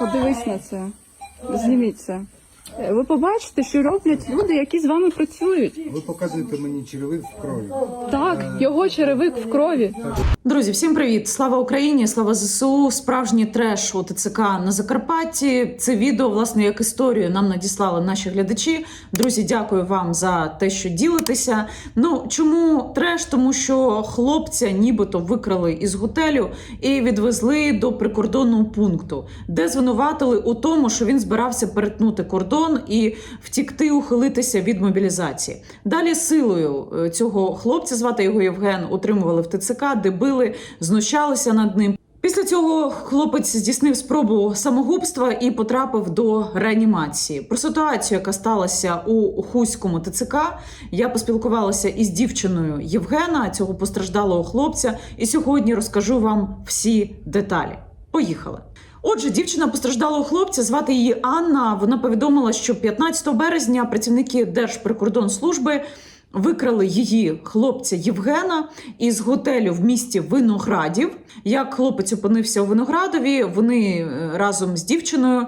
Подивись на це. Зніміть це. Е, Ви побачите, що роблять люди, які з вами працюють. Ви показуєте мені черевик в крові. Так, його черевик в крові. Друзі, всім привіт! Слава Україні! Слава ЗСУ! Справжній треш у ТЦК на Закарпатті. Це відео, власне, як історію нам надіслали наші глядачі. Друзі, дякую вам за те, що ділитеся. Ну чому треш? Тому що хлопця нібито викрали із готелю і відвезли до прикордонного пункту, де звинуватили у тому, що він збирався перетнути кордон і втікти, ухилитися від мобілізації. Далі силою е, цього хлопця, звати його Євген, утримували в ТЦК, де били, знущалися над ним. Після цього хлопець здійснив спробу самогубства і потрапив до реанімації. Про ситуацію, яка сталася у Хуському ТЦК, я поспілкувалася із дівчиною Євгена, цього постраждалого хлопця, і сьогодні розкажу вам всі деталі. Поїхали. Отже, дівчина постраждалого хлопця, звати її Анна. Вона повідомила, що 15 березня працівники Держприкордонслужби викрали її хлопця Євгена із готелю в місті Виноградів. Як хлопець опинився у Виноградові, вони е, разом з дівчиною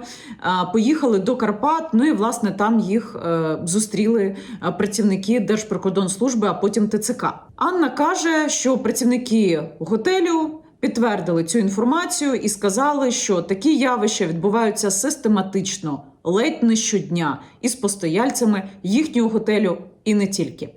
поїхали до Карпат. Ну і власне там їх е, зустріли е, працівники Держприкордонслужби, а потім ТЦК. Анна каже, що працівники готелю. Підтвердили цю інформацію і сказали, що такі явища відбуваються систематично, ледь не щодня, із постояльцями їхнього готелю і не тільки.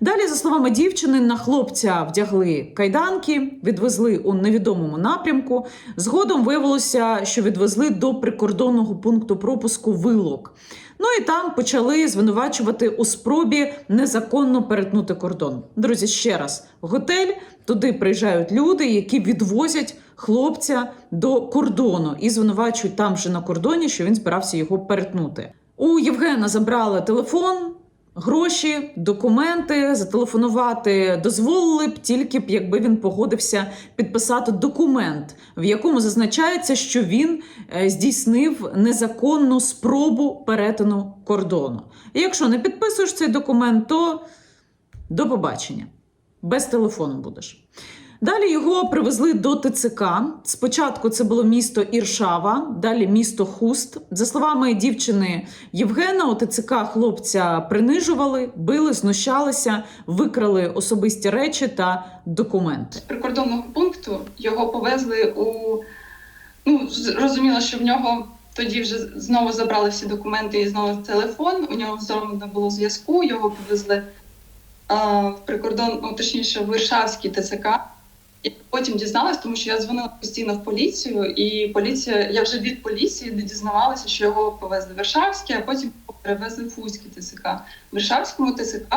Далі, за словами дівчини, на хлопця вдягли кайданки, відвезли у невідомому напрямку. Згодом виявилося, що відвезли до прикордонного пункту пропуску вилок. Ну і там почали звинувачувати у спробі незаконно перетнути кордон. Друзі, ще раз, готель туди приїжджають люди, які відвозять хлопця до кордону і звинувачують там же на кордоні, що він збирався його перетнути. У Євгена забрали телефон. Гроші, документи зателефонувати дозволили б тільки б, якби він погодився підписати документ, в якому зазначається, що він е, здійснив незаконну спробу перетину кордону. І якщо не підписуєш цей документ, то до побачення. Без телефону будеш. Далі його привезли до ТЦК. Спочатку це було місто Іршава, далі місто Хуст. За словами дівчини Євгена, у ТЦК хлопця принижували, били, знущалися, викрали особисті речі та документи. з прикордонного пункту його повезли у ну зрозуміло, що в нього тоді вже знову забрали всі документи і знову телефон. У нього не було зв'язку. Його повезли а, в прикордон, ну точніше, в Варшавський ТЦК. І потім дізналась, тому що я дзвонила постійно в поліцію, і поліція, я вже від поліції не дізнавалася, що його повезли в Варшавський, а потім перевезли в Фузький ТЦК. В Варшавському ТЦК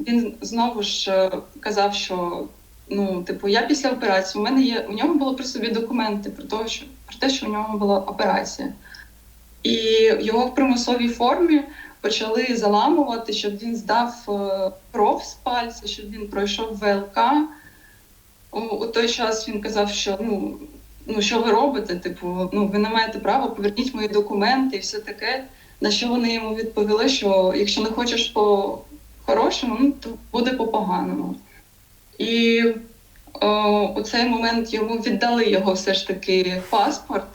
він знову ж е, казав, що ну, типу, я після операції, у мене є у нього було при собі документи про те, що про те, що у нього була операція. І його в примусовій формі почали заламувати, щоб він здав е, кров з пальця, щоб він пройшов ВЛК. У, той час він казав, що ну, ну що ви робите? Типу, ну ви не маєте права, поверніть мої документи і все таке. На що вони йому відповіли, що якщо не хочеш по хорошому, ну то буде по поганому. І о, у цей момент йому віддали його все ж таки паспорт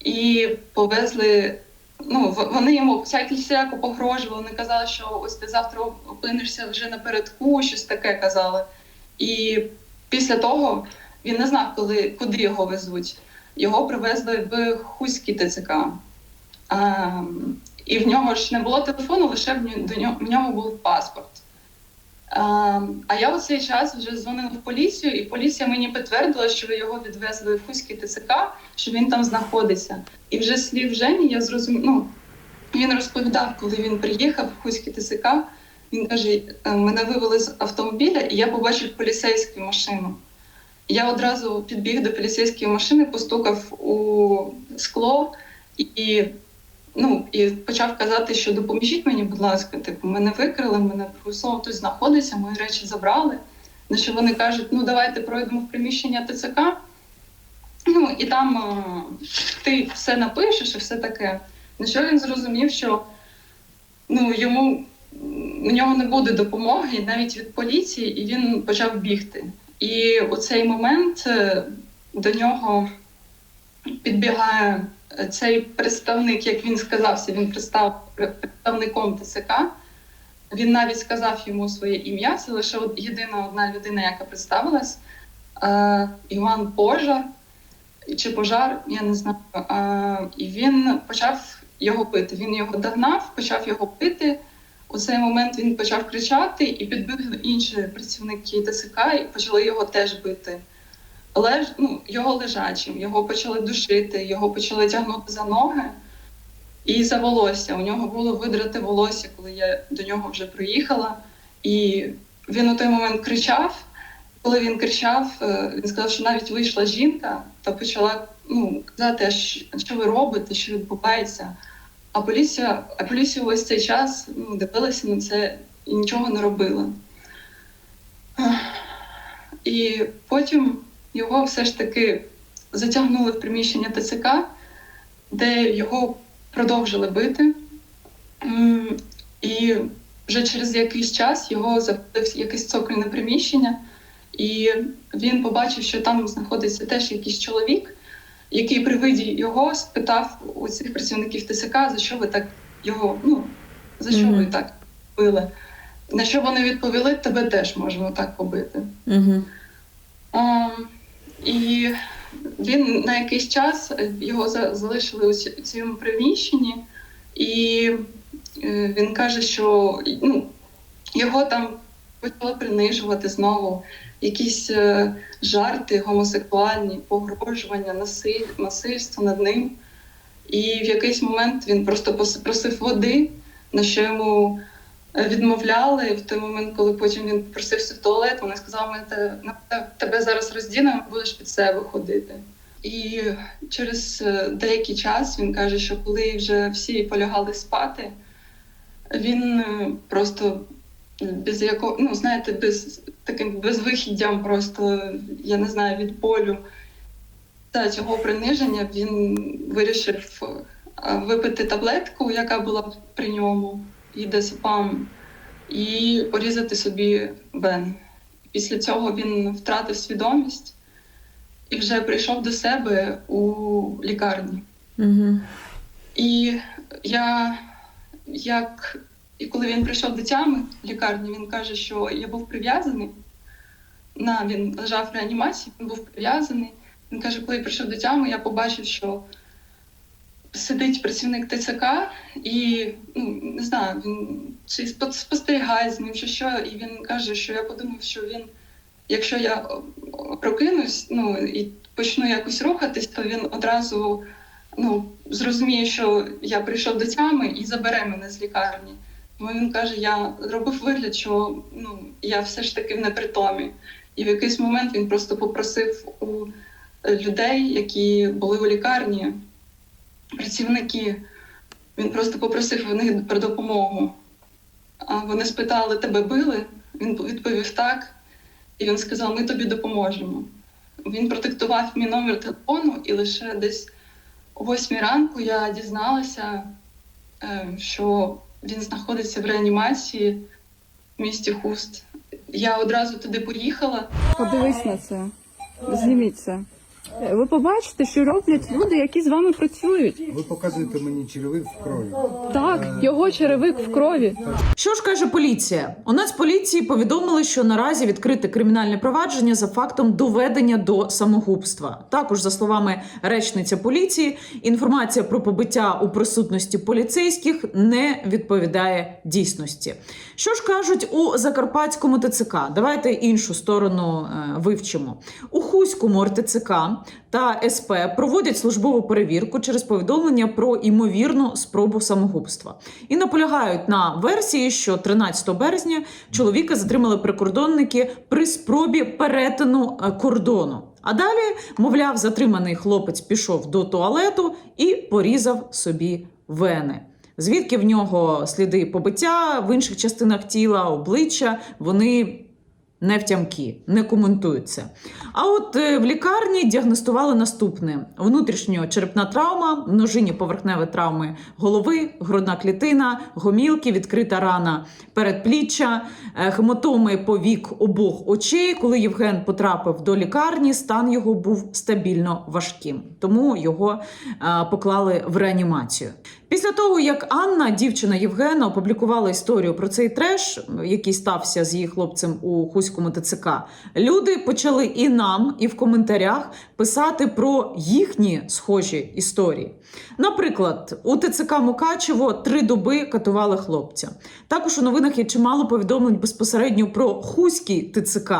і повезли. Ну, вони йому всякі всяко погрожували, вони казали, що ось ти завтра опинишся вже напередку, щось таке казали. І після того він не знав, коли, куди його везуть. Його привезли в Хуський ТЦК. Ем, і в нього ж не було телефону, лише в нього, в нього був паспорт. Ем, а я у цей час вже дзвонила в поліцію, і поліція мені підтвердила, що його відвезли в Хуський ТЦК, що він там знаходиться. І вже слів Жені я зрозуміла. Ну, він розповідав, коли він приїхав в Хуський ТЦК. Він каже: «Е, мене вивели з автомобіля, і я побачив поліцейську машину. Я одразу підбіг до поліцейської машини, постукав у скло і, ну, і почав казати, що допоможіть мені, будь ласка, типу, мене викрили, мене примусово тут знаходиться, мої речі забрали. На що вони кажуть, ну давайте пройдемо в приміщення ТЦК. Ну і там е, ти все напишеш і все таке. На що він зрозумів, що ну, йому у нього не буде допомоги навіть від поліції, і він почав бігти. І у цей момент е, до нього підбігає цей представник, як він сказався, він представ представником ТСК. Він навіть сказав йому своє ім'я. Це лише єдина одна людина, яка представилась. Е, Іван Пожар чи пожар, я не знаю. Е, і він почав його бити. Він його догнав, почав його бити. У цей момент він почав кричати, і підбігли інші працівники ТСК і почали його теж бити. Леж, ну, його лежачим, його почали душити, його почали тягнути за ноги і за волосся. У нього було видрати волосся, коли я до нього вже приїхала. І він у той момент кричав. Коли він кричав, е, він сказав, що навіть вийшла жінка та почала ну, казати, що ви робите, що відбувається. А поліція, а поліція весь цей час ну, дивилася на це і нічого не робила. І потім його все ж таки затягнули в приміщення ТЦК, де його продовжили бити. І вже через якийсь час його завели в якесь цокольне приміщення, і він побачив, що там знаходиться теж якийсь чоловік, який при виді його спитав у цих працівників ТСК, за що ви так його, ну за що ви так били. На що вони відповіли, тебе теж можемо так побити. Угу. А, і він на якийсь час е, його залишили у цьому приміщенні, і е, він каже, що ну, його там почали принижувати знову, якісь е, жарти гомосексуальні, погрожування, насиль, насильство над ним. І в якийсь момент він просто просив води, на що йому е, відмовляли. В той момент, коли потім він просився в туалет, вони сказали, ми тебе зараз роздінемо, будеш під себе ходити. І через е, деякий час він каже, що коли вже всі полягали спати, він просто без якого, ну знаєте, без таким безвихіддям, просто я не знаю, від болю та цього приниження він вирішив е, випити таблетку, яка була при ньому, і десипам, і порізати собі вен. Після цього він втратив свідомість і вже прийшов до себе у лікарні. Угу. І я як і коли він прийшов до тями лікарні, він каже, що я був прив'язаний. На він лежав в реанімації, він був прив'язаний. Він каже, коли я прийшов до тями, я побачив, що сидить працівник ТЦК і ну не знаю, він чи спо- спостерігає з ним, чи що, і він каже, що я подумав, що він, якщо я прокинусь, ну і почну якось рухатись, то він одразу ну, зрозуміє, що я прийшов до тями і забере мене з лікарні. Він каже: я робив вигляд, що ну, я все ж таки в непритомі. І в якийсь момент він просто попросив у е, людей, які були у лікарні, працівники, він просто попросив у них про допомогу. А вони спитали, тебе били? Він відповів так, і він сказав: Ми тобі допоможемо. Він протектував мій номер телефону, і лише десь о восьмій ранку я дізналася, е, що він знаходиться в реанімації в місті Хуст. Я одразу туди поїхала. Подивись на це. Зніміть це. Ви побачите, що роблять люди, які з вами працюють. Ви показуєте мені черевик в крові. Так, його черевик в крові. Що ж каже поліція? У Нацполіції повідомили, що наразі відкрите кримінальне провадження за фактом доведення до самогубства. Також, за словами речниця поліції, інформація про побиття у присутності поліцейських не відповідає дійсності. Що ж кажуть у Закарпатському ТЦК? Давайте іншу сторону е, вивчимо. У Хуському РТЦК та СП проводять службову перевірку через повідомлення про імовірну спробу самогубства і наполягають на версії, що 13 березня чоловіка затримали прикордонники при спробі перетину е, кордону. А далі, мовляв, затриманий хлопець пішов до туалету і порізав собі вени. Звідки в нього сліди побиття в інших частинах тіла, обличчя, вони не втямки, не коментують це. А от е, в лікарні діагностували наступне: внутрішньочерепна травма, множинні поверхневі травми голови, грудна клітина, гомілки, відкрита рана передпліччя, е, хематоми повік обох очей. Коли Євген потрапив до лікарні, стан його був стабільно важким, тому його е, поклали в реанімацію. Після того, як Анна, дівчина Євгена, опублікувала історію про цей треш, який стався з її хлопцем у Хуському ТЦК, люди почали і нам, і в коментарях писати про їхні схожі історії. Наприклад, у ТЦК Мукачево три доби катували хлопця. Також у новинах є чимало повідомлень безпосередньо про Хуський ТЦК.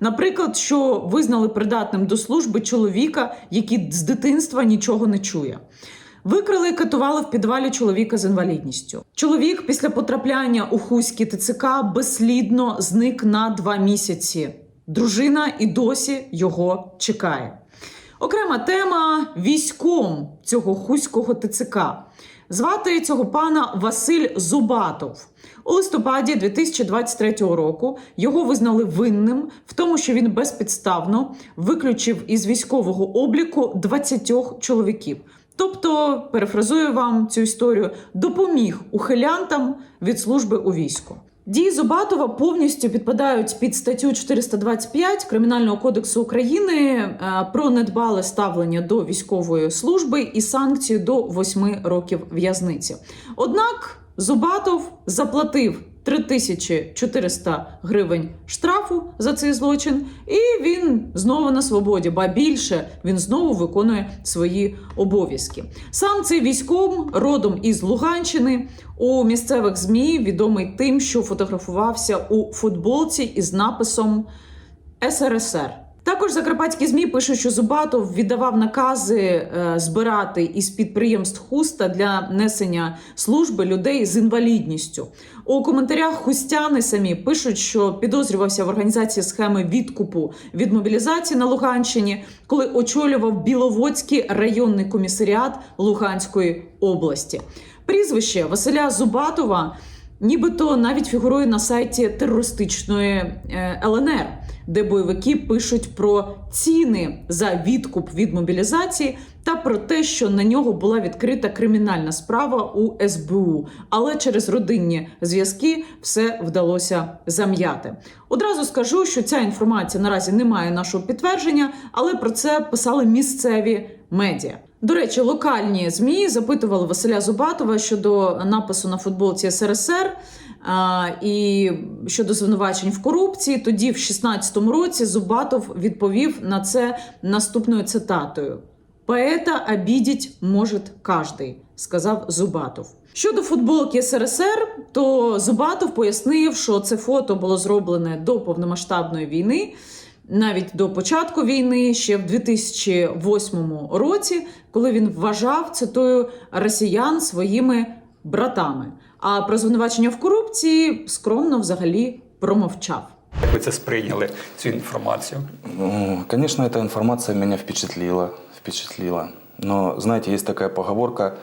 Наприклад, що визнали придатним до служби чоловіка, який з дитинства нічого не чує. Викрили і катували в підвалі чоловіка з інвалідністю. Чоловік після потрапляння у Хуський ТЦК безслідно зник на два місяці. Дружина і досі його чекає. Окрема тема військом цього хуського ТЦК. Звати цього пана Василь Зубатов. У листопаді 2023 року його визнали винним в тому, що він безпідставно виключив із військового обліку 20 чоловіків. Тобто, перефразую вам цю історію, допоміг ухилянтам від служби у війську. Дії Зубатова повністю підпадають під статтю 425 Кримінального кодексу України е, про недбале ставлення до військової служби і санкцію до 8 років в'язниці. Однак Зубатов заплатив 3400 гривень штрафу за цей злочин, і він знову на свободі, ба більше він знову виконує свої обов'язки. Сам цей військом родом із Луганщини у місцевих змі відомий тим, що фотографувався у футболці із написом СРСР. Також закарпатські змі пишуть, що Зубатов віддавав накази е, збирати із підприємств хуста для несення служби людей з інвалідністю. У коментарях хустяни самі пишуть, що підозрювався в організації схеми відкупу від мобілізації на Луганщині, коли очолював Біловодський районний комісаріат Луганської області. Прізвище Василя Зубатова. Нібито навіть фігурує на сайті терористичної е, ЛНР, де бойовики пишуть про ціни за відкуп від мобілізації та про те, що на нього була відкрита кримінальна справа у СБУ, але через родинні зв'язки все вдалося зам'яти. Одразу скажу, що ця інформація наразі не має нашого підтвердження, але про це писали місцеві медіа. До речі, локальні змі запитували Василя Зубатова щодо напису на футболці СРСР і щодо звинувачень в корупції. Тоді, в 16-му році, Зубатов відповів на це наступною цитатою: Поета обідіть може кожний, сказав Зубатов. Щодо футболки СРСР, то Зубатов пояснив, що це фото було зроблене до повномасштабної війни навіть до початку війни, ще в 2008 році, коли він вважав цитую росіян своїми братами. А про звинувачення в корупції скромно взагалі промовчав. Як ви це сприйняли, цю інформацію? Ну, Конечно, эта информация меня впечатлила, впечатлила. Но, знаете, есть такая поговорка,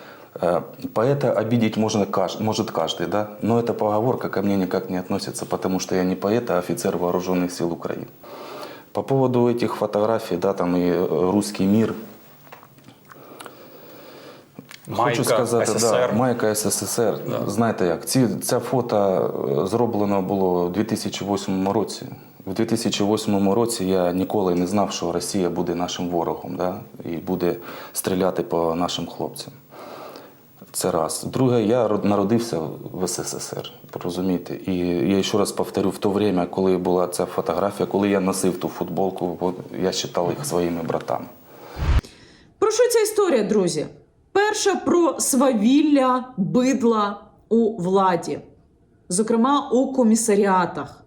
э, поэта обидеть можно, каж- может каждый, да? Но эта поговорка ко мне никак не относится, потому что я не поэт, а офицер вооруженных сил Украины. По поводу этих фотографий, да, там и э, русский мир, Майка Хочу сказати, СССР. Да, майка СССР. Да. Знаєте як, ці, це фото е, зроблено було у 2008 році. У 2008 році я ніколи не знав, що Росія буде нашим ворогом да? і буде стріляти по нашим хлопцям. Це раз. Друге, я народився в СССР, розумієте? І я ще раз повторю, в то время, коли була ця фотографія, коли я носив ту футболку, я вважав їх своїми братами. Про що ця історія, друзі? Перша про свавілля бидла у владі, зокрема у комісаріатах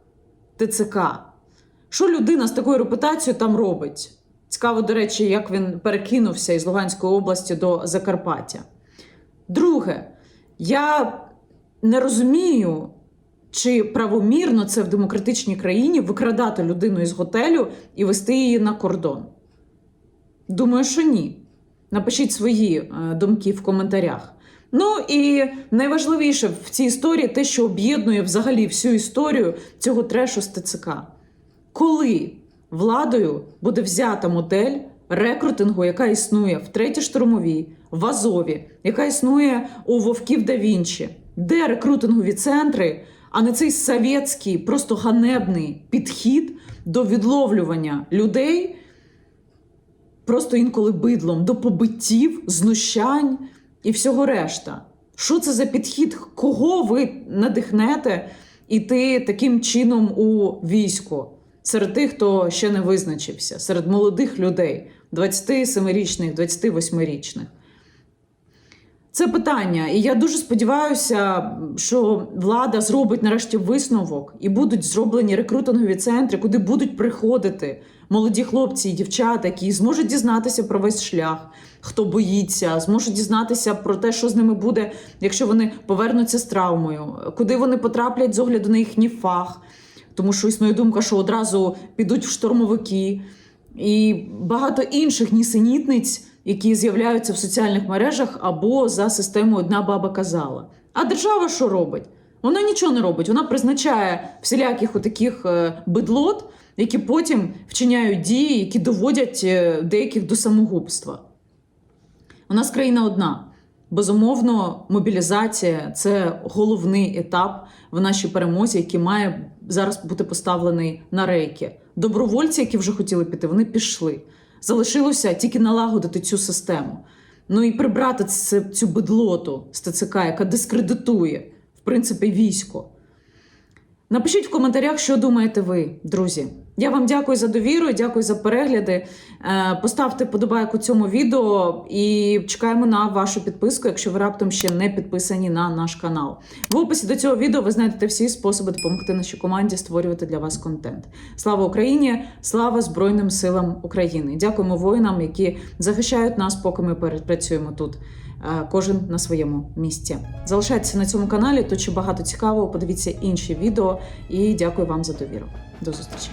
ТЦК. Що людина з такою репутацією там робить? Цікаво, до речі, як він перекинувся із Луганської області до Закарпаття. Друге, я не розумію, чи правомірно це в демократичній країні викрадати людину із готелю і вести її на кордон. Думаю, що ні. Напишіть свої е, думки в коментарях. Ну і найважливіше в цій історії те, що об'єднує взагалі всю історію цього трешу з ТЦК. коли владою буде взята модель рекрутингу, яка існує в третій штурмовій, в Азові, яка існує у Вовків да Вінчі, де рекрутингові центри, а не цей совєтський, просто ганебний підхід до відловлювання людей, просто інколи бидлом, до побиттів, знущань і всього решта. Що це за підхід? Кого ви надихнете іти таким чином у військо? Серед тих, хто ще не визначився, серед молодих людей, 27-річних, 28-річних. Це питання, і я дуже сподіваюся, що влада зробить нарешті висновок і будуть зроблені рекрутингові центри, куди будуть приходити молоді хлопці і дівчата, які зможуть дізнатися про весь шлях, хто боїться, зможуть дізнатися про те, що з ними буде, якщо вони повернуться з травмою, куди вони потраплять з огляду на їхній фах, тому що існує думка, що одразу підуть в штурмовики і багато інших нісенітниць, які з'являються в соціальних мережах або за системою одна баба казала. А держава що робить? Вона нічого не робить. Вона призначає всіляких отаких е, бидлот, які потім вчиняють дії, які доводять е, деяких до самогубства. У нас країна одна. Безумовно, мобілізація це головний етап в нашій перемозі, який має зараз бути поставлений на рейки. Добровольці, які вже хотіли піти, вони пішли. Залишилося тільки налагодити цю систему. Ну і прибрати цю бедлоту з ТЦК, яка дискредитує, принципі, військо. Напишіть в коментарях, що думаєте ви, друзі. Я вам дякую за довіру, дякую за перегляди. Е, Поставте подобайку цьому відео і чекаємо на вашу підписку, якщо ви раптом ще не підписані на наш канал. В описі до цього відео ви знайдете всі способи допомогти нашій команді створювати для вас контент. Слава Україні! Слава Збройним силам України! Дякуємо воїнам, які захищають нас, поки ми працюємо тут. Е, Кожен на своєму місці. Залишайтеся на цьому каналі, тут ще багато цікавого. Подивіться інші відео і дякую вам за довіру. До зустрічі.